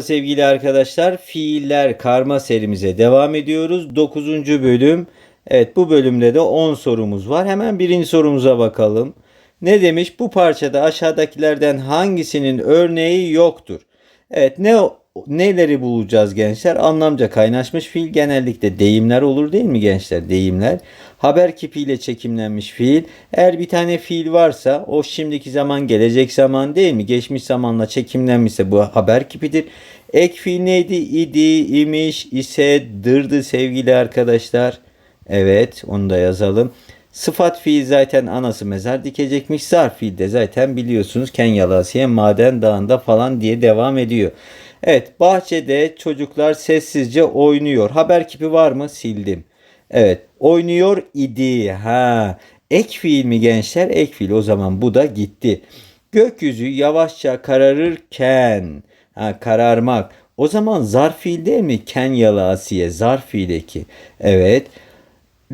Sevgili arkadaşlar fiiller karma serimize devam ediyoruz. 9. bölüm. Evet bu bölümde de 10 sorumuz var. Hemen birinci sorumuza bakalım. Ne demiş? Bu parçada aşağıdakilerden hangisinin örneği yoktur? Evet ne neleri bulacağız gençler? Anlamca kaynaşmış fiil genellikle deyimler olur değil mi gençler? Deyimler. Haber kipiyle çekimlenmiş fiil. Eğer bir tane fiil varsa o şimdiki zaman gelecek zaman değil mi? Geçmiş zamanla çekimlenmişse bu haber kipidir. Ek fiil neydi? İdi, imiş, ise, dırdı sevgili arkadaşlar. Evet onu da yazalım. Sıfat fiil zaten anası mezar dikecekmiş. Zarf fiil de zaten biliyorsunuz Kenyalasiye maden dağında falan diye devam ediyor. Evet bahçede çocuklar sessizce oynuyor. Haber kipi var mı? Sildim. Evet oynuyor idi. Ha ek fiil mi gençler? Ek fiil o zaman bu da gitti. Gökyüzü yavaşça kararırken ha, kararmak. O zaman zarf fiil değil mi? Kenyalı Asiye zarf fiil eki. Evet.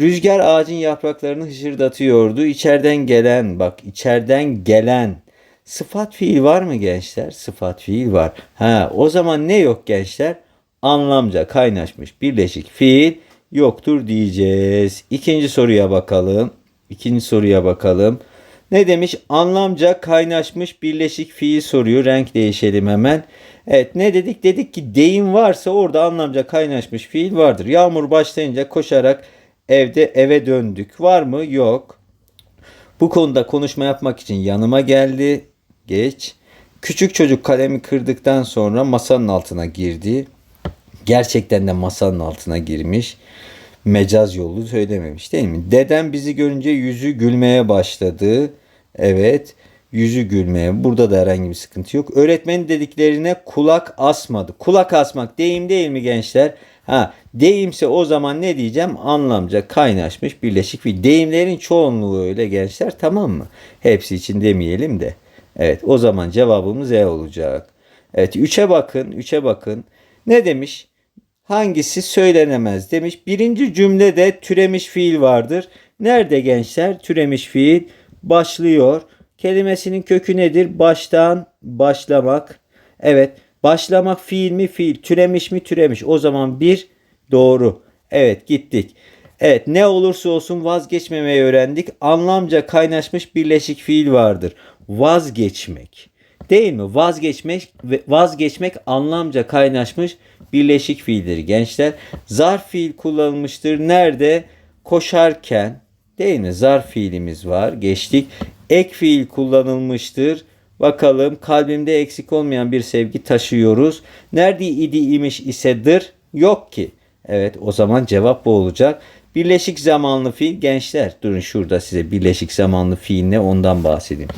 Rüzgar ağacın yapraklarını hışırdatıyordu. İçeriden gelen bak içeriden gelen sıfat fiil var mı gençler? Sıfat fiil var. Ha o zaman ne yok gençler? Anlamca kaynaşmış birleşik fiil yoktur diyeceğiz. İkinci soruya bakalım. İkinci soruya bakalım. Ne demiş? Anlamca kaynaşmış birleşik fiil soruyor. Renk değişelim hemen. Evet ne dedik? Dedik ki deyim varsa orada anlamca kaynaşmış fiil vardır. Yağmur başlayınca koşarak evde eve döndük. Var mı? Yok. Bu konuda konuşma yapmak için yanıma geldi. Geç. Küçük çocuk kalemi kırdıktan sonra masanın altına girdi. Gerçekten de masanın altına girmiş. Mecaz yolu söylememiş değil mi? Dedem bizi görünce yüzü gülmeye başladı. Evet. Yüzü gülmeye. Burada da herhangi bir sıkıntı yok. Öğretmenin dediklerine kulak asmadı. Kulak asmak deyim değil mi gençler? Ha, deyimse o zaman ne diyeceğim? Anlamca kaynaşmış birleşik fiil. Deyimlerin çoğunluğu öyle gençler tamam mı? Hepsi için demeyelim de. Evet o zaman cevabımız E olacak. Evet 3'e bakın 3'e bakın. Ne demiş? Hangisi söylenemez demiş. Birinci cümlede türemiş fiil vardır. Nerede gençler? Türemiş fiil başlıyor. Kelimesinin kökü nedir? Baştan başlamak. Evet. Başlamak fiil mi fiil? Türemiş mi türemiş? O zaman bir doğru. Evet gittik. Evet ne olursa olsun vazgeçmemeyi öğrendik. Anlamca kaynaşmış birleşik fiil vardır. Vazgeçmek. Değil mi? Vazgeçmek vazgeçmek anlamca kaynaşmış birleşik fiildir gençler. Zarf fiil kullanılmıştır. Nerede? Koşarken. Değil mi? Zarf fiilimiz var. Geçtik. Ek fiil kullanılmıştır. Bakalım kalbimde eksik olmayan bir sevgi taşıyoruz. Nerede idi imiş isedir? Yok ki. Evet o zaman cevap bu olacak. Birleşik zamanlı fiil gençler. Durun şurada size birleşik zamanlı fiil ne ondan bahsedeyim.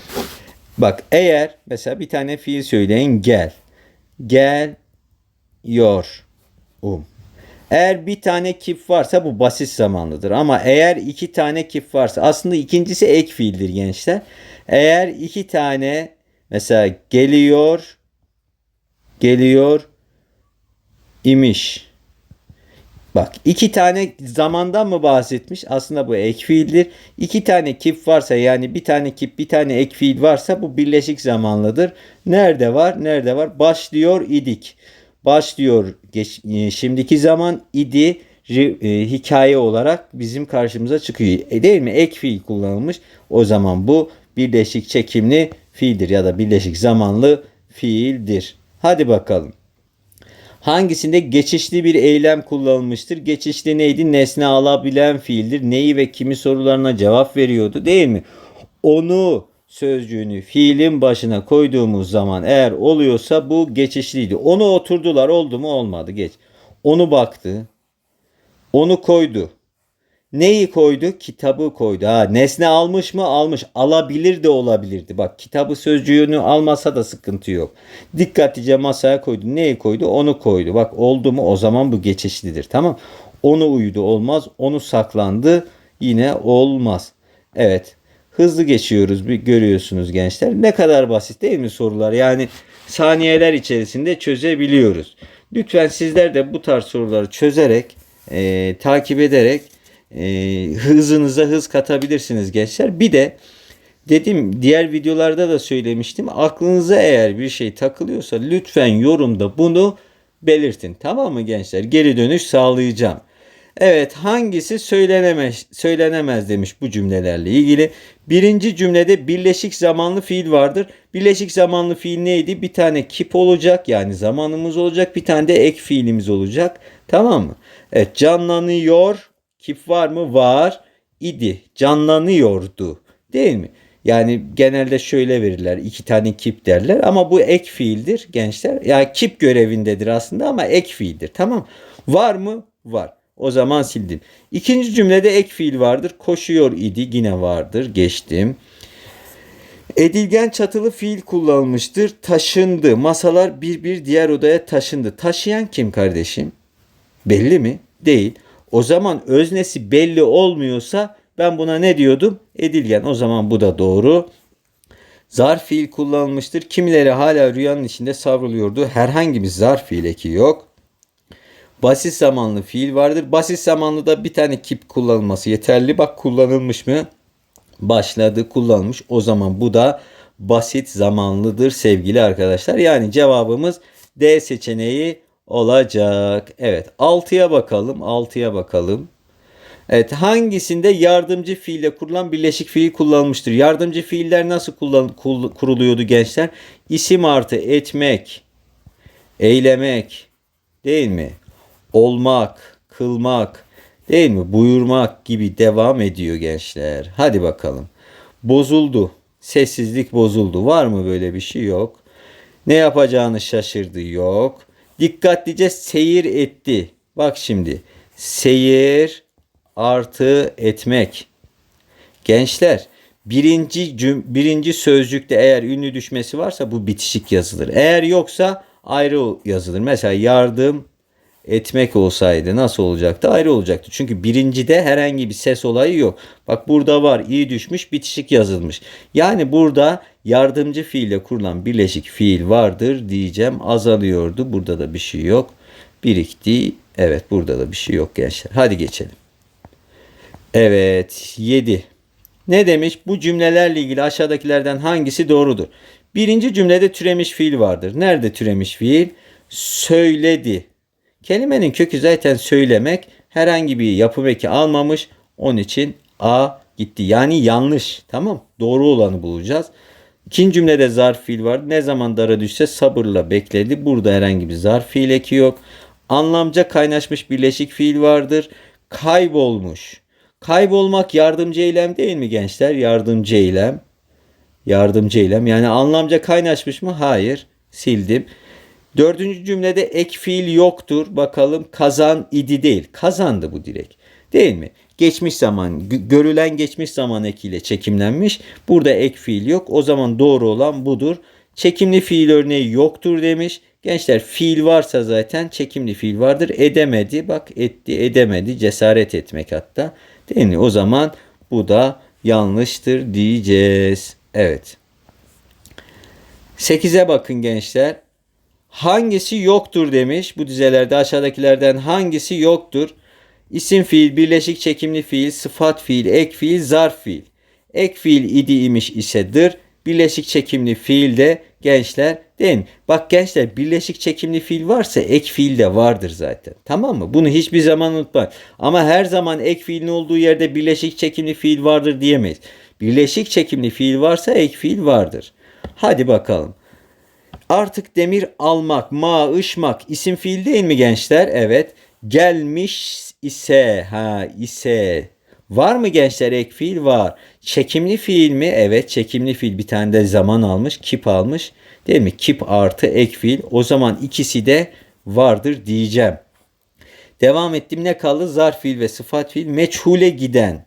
Bak eğer mesela bir tane fiil söyleyin gel. Gel yor. Um. Eğer bir tane kif varsa bu basit zamanlıdır. Ama eğer iki tane kif varsa aslında ikincisi ek fiildir gençler. Eğer iki tane mesela geliyor geliyor imiş. Bak iki tane zamandan mı bahsetmiş? Aslında bu ek fiildir. İki tane kip varsa yani bir tane kip bir tane ek fiil varsa bu birleşik zamanlıdır. Nerede var? Nerede var? Başlıyor idik. Başlıyor geç, e, şimdiki zaman idi e, hikaye olarak bizim karşımıza çıkıyor. E, değil mi? Ek fiil kullanılmış. O zaman bu birleşik çekimli fiildir ya da birleşik zamanlı fiildir. Hadi bakalım. Hangisinde geçişli bir eylem kullanılmıştır? Geçişli neydi? Nesne alabilen fiildir. Neyi ve kimi sorularına cevap veriyordu değil mi? Onu sözcüğünü fiilin başına koyduğumuz zaman eğer oluyorsa bu geçişliydi. Onu oturdular oldu mu olmadı geç. Onu baktı. Onu koydu. Neyi koydu? Kitabı koydu. Ha, nesne almış mı? Almış. Alabilir de olabilirdi. Bak kitabı sözcüğünü almasa da sıkıntı yok. Dikkatlice masaya koydu. Neyi koydu? Onu koydu. Bak oldu mu? O zaman bu geçişlidir. Tamam. Onu uyudu olmaz. Onu saklandı. Yine olmaz. Evet. Hızlı geçiyoruz. Bir görüyorsunuz gençler. Ne kadar basit değil mi sorular? Yani saniyeler içerisinde çözebiliyoruz. Lütfen sizler de bu tarz soruları çözerek, e, takip ederek e, hızınıza hız katabilirsiniz gençler. Bir de Dedim diğer videolarda da söylemiştim. Aklınıza eğer bir şey takılıyorsa lütfen yorumda bunu belirtin. Tamam mı gençler? Geri dönüş sağlayacağım. Evet hangisi söylenemez, söylenemez demiş bu cümlelerle ilgili. Birinci cümlede birleşik zamanlı fiil vardır. Birleşik zamanlı fiil neydi? Bir tane kip olacak yani zamanımız olacak. Bir tane de ek fiilimiz olacak. Tamam mı? Evet canlanıyor. Kip var mı? Var. idi. Canlanıyordu. Değil mi? Yani genelde şöyle verirler. iki tane kip derler ama bu ek fiildir gençler. Yani kip görevindedir aslında ama ek fiildir. Tamam. Var mı? Var. O zaman sildim. İkinci cümlede ek fiil vardır. Koşuyor idi yine vardır. Geçtim. Edilgen çatılı fiil kullanılmıştır. Taşındı. Masalar bir bir diğer odaya taşındı. Taşıyan kim kardeşim? Belli mi? Değil. O zaman öznesi belli olmuyorsa ben buna ne diyordum? Edilgen. O zaman bu da doğru. Zarf fiil kullanılmıştır. Kimileri hala rüyanın içinde savruluyordu. Herhangi bir zarf fiil eki yok. Basit zamanlı fiil vardır. Basit zamanlı da bir tane kip kullanılması yeterli. Bak kullanılmış mı? Başladı kullanılmış. O zaman bu da basit zamanlıdır sevgili arkadaşlar. Yani cevabımız D seçeneği olacak. Evet 6'ya bakalım. 6'ya bakalım. Evet hangisinde yardımcı fiille kurulan birleşik fiil kullanılmıştır? Yardımcı fiiller nasıl kullan, kuruluyordu gençler? İsim artı etmek, eylemek değil mi? olmak, kılmak, değil mi? Buyurmak gibi devam ediyor gençler. Hadi bakalım. Bozuldu. Sessizlik bozuldu. Var mı böyle bir şey? Yok. Ne yapacağını şaşırdı? Yok. Dikkatlice seyir etti. Bak şimdi. Seyir artı etmek. Gençler birinci cüm, birinci sözcükte eğer ünlü düşmesi varsa bu bitişik yazılır. Eğer yoksa ayrı yazılır. Mesela yardım etmek olsaydı nasıl olacaktı? Ayrı olacaktı. Çünkü birincide herhangi bir ses olayı yok. Bak burada var iyi düşmüş bitişik yazılmış. Yani burada yardımcı fiille kurulan birleşik fiil vardır diyeceğim. Azalıyordu. Burada da bir şey yok. Birikti. Evet burada da bir şey yok gençler. Hadi geçelim. Evet 7. Ne demiş? Bu cümlelerle ilgili aşağıdakilerden hangisi doğrudur? Birinci cümlede türemiş fiil vardır. Nerede türemiş fiil? Söyledi Kelimenin kökü zaten söylemek herhangi bir yapım eki almamış. Onun için A gitti. Yani yanlış. Tamam. Doğru olanı bulacağız. İkinci cümlede zarf fiil var. Ne zaman dara düşse sabırla bekledi. Burada herhangi bir zarf fiil eki yok. Anlamca kaynaşmış birleşik fiil vardır. Kaybolmuş. Kaybolmak yardımcı eylem değil mi gençler? Yardımcı eylem. Yardımcı eylem. Yani anlamca kaynaşmış mı? Hayır. Sildim. Dördüncü cümlede ek fiil yoktur. Bakalım kazan idi değil. Kazandı bu direkt. Değil mi? Geçmiş zaman, görülen geçmiş zaman ekiyle çekimlenmiş. Burada ek fiil yok. O zaman doğru olan budur. Çekimli fiil örneği yoktur demiş. Gençler fiil varsa zaten çekimli fiil vardır. Edemedi. Bak etti, edemedi. Cesaret etmek hatta. Değil mi? O zaman bu da yanlıştır diyeceğiz. Evet. 8'e bakın gençler hangisi yoktur demiş. Bu dizelerde aşağıdakilerden hangisi yoktur? İsim fiil, birleşik çekimli fiil, sıfat fiil, ek fiil, zarf fiil. Ek fiil idi imiş isedir. Birleşik çekimli fiil de gençler değil mi? Bak gençler birleşik çekimli fiil varsa ek fiil de vardır zaten. Tamam mı? Bunu hiçbir zaman unutmayın. Ama her zaman ek fiilin olduğu yerde birleşik çekimli fiil vardır diyemeyiz. Birleşik çekimli fiil varsa ek fiil vardır. Hadi bakalım. Artık demir almak, ma, ışmak isim fiil değil mi gençler? Evet. Gelmiş ise, ha ise. Var mı gençler ek fiil? Var. Çekimli fiil mi? Evet çekimli fiil bir tane de zaman almış, kip almış. Değil mi? Kip artı ek fiil. O zaman ikisi de vardır diyeceğim. Devam ettim ne kaldı? Zarf fiil ve sıfat fiil. Meçhule giden.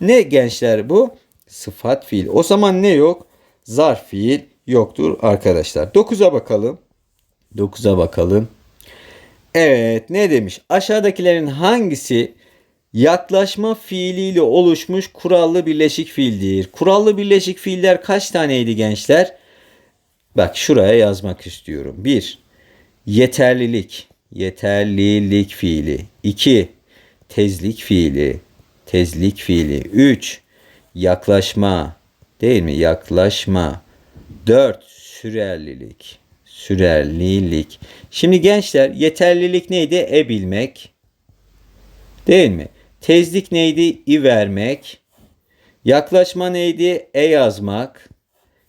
Ne gençler bu? Sıfat fiil. O zaman ne yok? Zarf fiil yoktur arkadaşlar. 9'a bakalım. 9'a bakalım. Evet ne demiş? Aşağıdakilerin hangisi yaklaşma fiiliyle oluşmuş kurallı birleşik fiildir? Kurallı birleşik fiiller kaç taneydi gençler? Bak şuraya yazmak istiyorum. 1. Yeterlilik. Yeterlilik fiili. 2. Tezlik fiili. Tezlik fiili. 3. Yaklaşma. Değil mi? Yaklaşma. 4. Sürerlilik. Sürerlilik. Şimdi gençler yeterlilik neydi? E bilmek. Değil mi? Tezlik neydi? İ vermek. Yaklaşma neydi? E yazmak.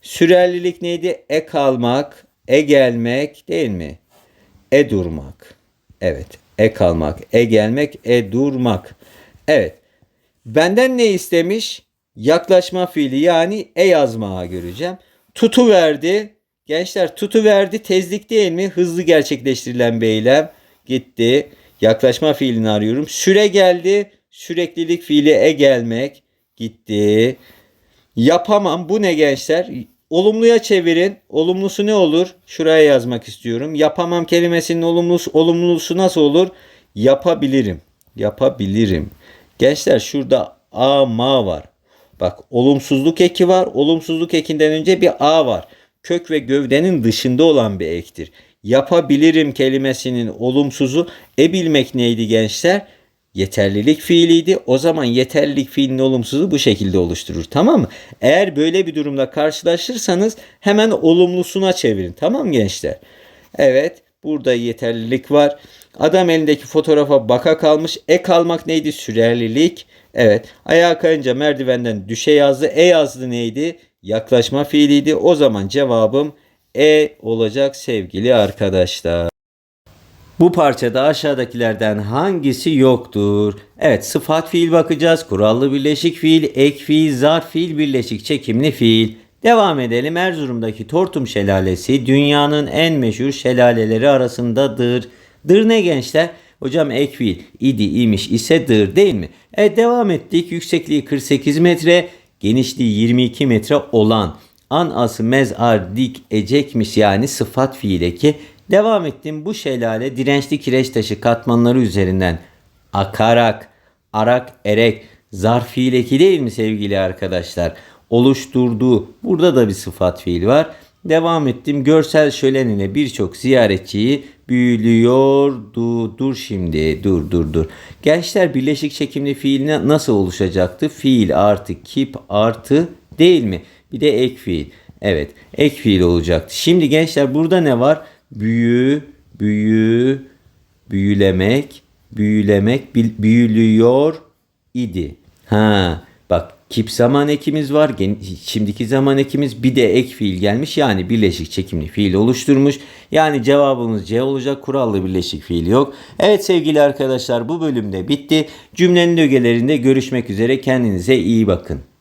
Sürerlilik neydi? E kalmak. E gelmek. Değil mi? E durmak. Evet. E kalmak. E gelmek. E durmak. Evet. Benden ne istemiş? Yaklaşma fiili yani e yazmaya göreceğim. Tutu verdi. Gençler tutu verdi. Tezlik değil mi? Hızlı gerçekleştirilen bir eylem. Gitti. Yaklaşma fiilini arıyorum. Süre geldi. Süreklilik fiili e gelmek. Gitti. Yapamam. Bu ne gençler? Olumluya çevirin. Olumlusu ne olur? Şuraya yazmak istiyorum. Yapamam kelimesinin olumlusu, olumlusu nasıl olur? Yapabilirim. Yapabilirim. Gençler şurada a ma var. Bak olumsuzluk eki var. Olumsuzluk ekinden önce bir a var. Kök ve gövdenin dışında olan bir ektir. Yapabilirim kelimesinin olumsuzu e bilmek neydi gençler? Yeterlilik fiiliydi. O zaman yeterlilik fiilinin olumsuzu bu şekilde oluşturur. Tamam mı? Eğer böyle bir durumla karşılaşırsanız hemen olumlusuna çevirin. Tamam gençler? Evet. Burada yeterlilik var. Adam elindeki fotoğrafa baka kalmış. E kalmak neydi? Sürerlilik. Evet. Ayağa kayınca merdivenden düşe yazdı. E yazdı neydi? Yaklaşma fiiliydi. O zaman cevabım E olacak sevgili arkadaşlar. Bu parçada aşağıdakilerden hangisi yoktur? Evet sıfat fiil bakacağız. Kurallı birleşik fiil, ek fiil, zarf fiil, birleşik çekimli fiil. Devam edelim. Erzurum'daki Tortum Şelalesi dünyanın en meşhur şelaleleri arasındadır. Dır ne gençler? Hocam ek fiil idi imiş ise dır değil mi? Evet devam ettik. Yüksekliği 48 metre, genişliği 22 metre olan an ası mezar dik ecekmiş yani sıfat fiil eki. Devam ettim. Bu şelale dirençli kireç taşı katmanları üzerinden akarak, arak, erek, zarf fiil eki değil mi sevgili arkadaşlar? Oluşturduğu, burada da bir sıfat fiil var. Devam ettim. Görsel şölenine birçok ziyaretçiyi büyülüyordu. Dur şimdi. Dur dur dur. Gençler birleşik çekimli fiil na- nasıl oluşacaktı? Fiil artı kip artı değil mi? Bir de ek fiil. Evet. Ek fiil olacaktı. Şimdi gençler burada ne var? Büyü, büyü, büyülemek, büyülemek, büyülüyor idi. Ha, bak kip zaman ekimiz var. Şimdiki zaman ekimiz bir de ek fiil gelmiş. Yani birleşik çekimli fiil oluşturmuş. Yani cevabımız C olacak. Kurallı birleşik fiil yok. Evet sevgili arkadaşlar bu bölümde bitti. Cümlenin ögelerinde görüşmek üzere. Kendinize iyi bakın.